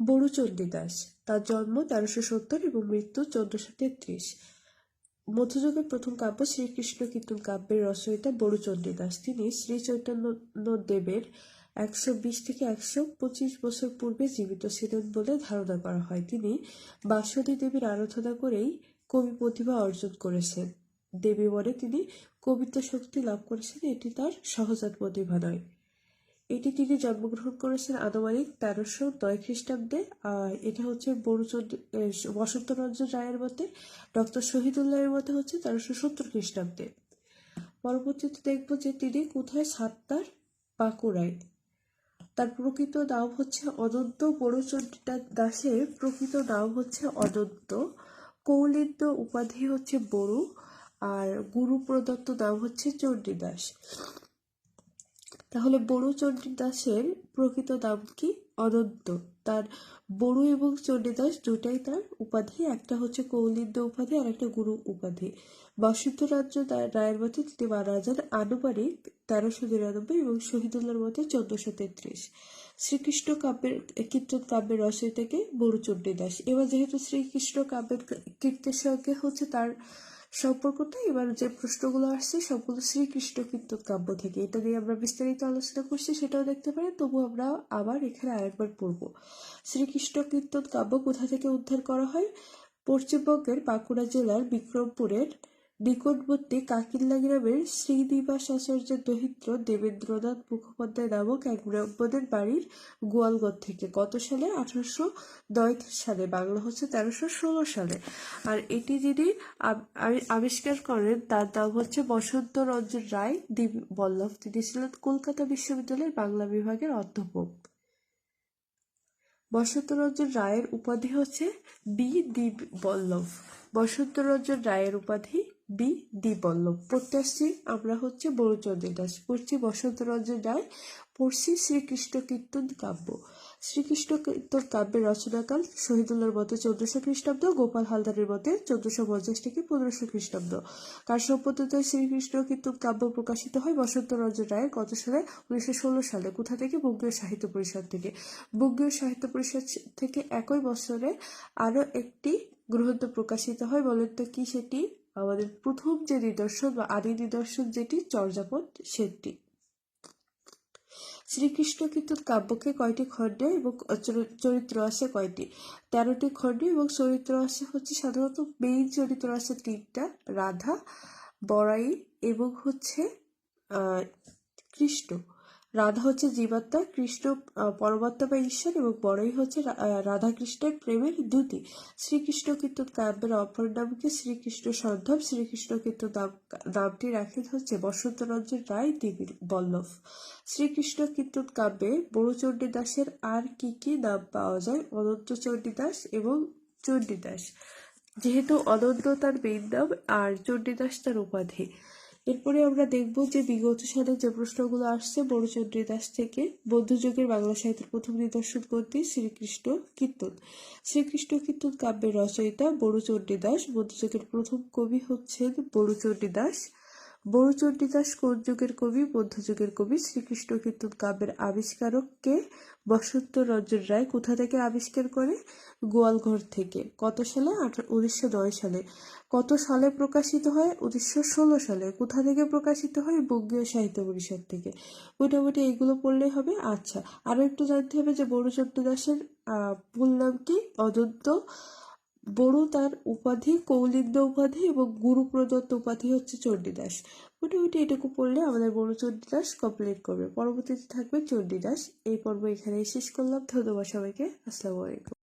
বড়ুচণ্ডী দাস। তার জন্ম তেরোশো সত্তর এবং মৃত্যু চোদ্দশো তেত্রিশ। মধ্যযুগের প্রথম কাব্য শ্রীকৃষ্ণ কীর্তন কাব্যের রচয়িতা বড়ুচণ্ডী দাস। তিনি শ্রী চৈতন্য দেবের একশো বিশ থেকে একশো পঁচিশ বছর পূর্বে জীবিত ছিলেন বলে ধারণা করা হয়। তিনি বাসন্তী দেবীর আরাধনা করেই কবি প্রতিভা অর্জন করেছেন। দেবী বলে তিনি কবিতা শক্তি লাভ করেছেন, এটি তার সহজাত প্রতিভা নয়। এটি তিনি জন্মগ্রহণ করেছেন আনুমানিক তেরোশো নয় খ্রিস্টাব্দে, আর এটা হচ্ছে বসন্ত রঞ্জন রায়ের মতে, ডক্টর শহীদুল্লাহের মতে হচ্ছে তেরোশো সত্তর খ্রিস্টাব্দে। পরবর্তীতে দেখব যে তিনি কোথায় সাতটার বাঁকুড়ায়। তার প্রকৃত নাম হচ্ছে অনন্ত বড়ুচন্দ্রী দাসের প্রকৃত নাম হচ্ছে অনন্ত। কৌলিন্য উপাধি হচ্ছে বড়ু, আর গুরু প্রদত্ত নাম হচ্ছে চণ্ডীদাস। তাহলে বড়ু চণ্ডীদাসের প্রকৃত নাম কি? অনন্ত। তার বড়ু এবং চণ্ডীদাস দুটাই তার উপাধি। একটা হচ্ছে কৌলিন্য উপাধি আর একটা গুরু উপাধি। বসন্ত রাজ্য রায়ের মতে তিনি মারা যান আনুমানিক তেরোশো নিরানব্বই এবং শহীদুল্লাহর মতে চোদ্দশো তেত্রিশ। শ্রীকৃষ্ণ কাব্যের কীর্তন কাব্যের রচয়িতাকে বড়ু চণ্ডীদাস। এবার যেহেতু শ্রীকৃষ্ণ কাব্যের কীর্তের সঙ্গে হচ্ছে তার সম্পর্কটা, এবার যে প্রশ্নগুলো আসছে, সবগুলো শ্রীকৃষ্ণ কীর্তন কাব্য থেকে। এটা নিয়ে আমরা বিস্তারিত আলোচনা করছি, সেটাও দেখতে পারি তবু আমরা আবার এখানে আরেকবার পড়ব। শ্রীকৃষ্ণ কীর্তন কাব্য কোথা থেকে উদ্ধার করা হয়? পশ্চিমবঙ্গের বাঁকুড়া জেলার বিক্রমপুরের নিকটবর্তী কাকিল্লা গ্রামের শ্রীনিবাস আচার্যের দহিত্র দেবেন্দ্রনাথ মুখোপাধ্যায় নামক এক ব্রাহ্মণের বাড়ির গোয়ালগড় থেকে কত সালে আঠারোশো নয় সালে, বাংলা হচ্ছে তেরোশো ষোলো সালে। আর এটি যিনি আবিষ্কার করেন, তার নাম হচ্ছে বসন্ত রঞ্জন রায় দ্বীপ বল্লভ। তিনি ছিলেন কলকাতা বিশ্ববিদ্যালয়ের বাংলা বিভাগের অধ্যাপক। বসন্তরঞ্জন রায়ের উপাধি হচ্ছে বি দ্বীপ বল্লভ। বসন্তরঞ্জন রায়ের উপাধি বি দ্বীপবল্লভ পড়তে আসছি আমরা হচ্ছে বড়চন্দ্র দাস। পড়ছি বসন্তরঞ্জন রায়। পড়ছি শ্রীকৃষ্ণ কীর্তন কাব্য। শ্রীকৃষ্ণ কীর্তন কাব্যের রচনাকাল শহীদুল্লাহর মতে চোদ্দশো খ্রিস্টাব্দ, গোপাল হালদারের মতে চোদ্দশো পঞ্চাশ থেকে পনেরোশো খ্রিস্টাব্দ। কার সম্পত্তিতে শ্রীকৃষ্ণ কীর্তন কাব্য প্রকাশিত হয় বসন্ত রঞ্জন রায়ের কত সালে উনিশশো ষোলো সালে কোথা থেকে? বঙ্গীয় সাহিত্য পরিষদ থেকে। বঙ্গীয় সাহিত্য পরিষদ থেকে একই বছরে আরও একটি গ্রন্থ প্রকাশিত হয়। বলেন তো কি সেটি? আমাদের প্রথম যে নিদর্শন বা আদি নিদর্শন যেটি, চর্যাপদ, সেটি। শ্রীকৃষ্ণ কিন্তু কাব্যকে কয়টি খণ্ডে এবং চরিত্র আছে কয়টি? তেরোটি খণ্ডে এবং চরিত্র আছে হচ্ছে সাধারণত মেইন চরিত্র আছে তিনটা, রাধা, বড়াই এবং হচ্ছে কৃষ্ণ। রাধা হচ্ছে জীবাত্মা, কৃষ্ণ পরমাত্মা বা ঈশ্বর এবং বড়ই হচ্ছে রাধা কৃষ্ণের প্রেমের দ্যুতি শ্রীকৃষ্ণ কীর্তন কাব্যের অপর নামকে শ্রীকৃষ্ণ সন্ধব শ্রীকৃষ্ণ কীর্তন নামটি রাখেন হচ্ছে বসন্তরঞ্জন রায় দেবীর বল্লভ। শ্রীকৃষ্ণ কীর্তন কাব্যে বড়চণ্ডী দাসের আর কি কি নাম পাওয়া যায়? অনন্ত চণ্ডীদাস এবং চণ্ডীদাস যেহেতু অনন্ত তার মেইন নাম, আর চণ্ডীদাস তার উপাধি। এরপরে আমরা দেখব যে বিগত সালে যে প্রশ্নগুলো আসছে বড়চন্দ্রী দাস থেকে বৌদ্ধযুগের বাংলা সাহিত্যের প্রথম নিদর্শন করতে শ্রীকৃষ্ণ কীর্তন। শ্রীকৃষ্ণ কীর্তন কাব্যের রচয়িতা বড়চন্ডী দাস। মধ্যযুগের প্রথম কবি হচ্ছেন বড়চন্ডী দাস। বড়চন্ডী দাস কোন যুগের কবি মধ্যযুগের কবি শ্রীকৃষ্ণ কীর্তন কাব্যের আবিষ্কারককে বসন্ত রঞ্জন রায় কোথা থেকে আবিষ্কার করে? গোয়ালঘর থেকে। কত সালে? উনিশশো নয় সালে। কত সালে প্রকাশিত হয়? উনিশশো ষোলো সালে। কোথা থেকে প্রকাশিত হয়? বঙ্গীয় সাহিত্য পরিষদ থেকে। মোটামুটি এগুলো পড়লেই হবে। আচ্ছা আরও একটু জানতে হবে যে বড়চন্দ্র দাসের মূল নাম কি? অনন্ত বড়ু তার উপাধি কৌলিকদ উপাধি এবং গুরু প্রদত্ত উপাধি হচ্ছে চণ্ডীদাস। মোটামুটি এটুকু পড়লে আমাদের বড় চণ্ডীদাস কমপ্লিট করবে। পরবর্তীতে থাকবে চণ্ডীদাস। এই পর্ব এখানেই শেষ করলাম। ধন্যবাদ সবাইকে। আসসালামু আলাইকুম।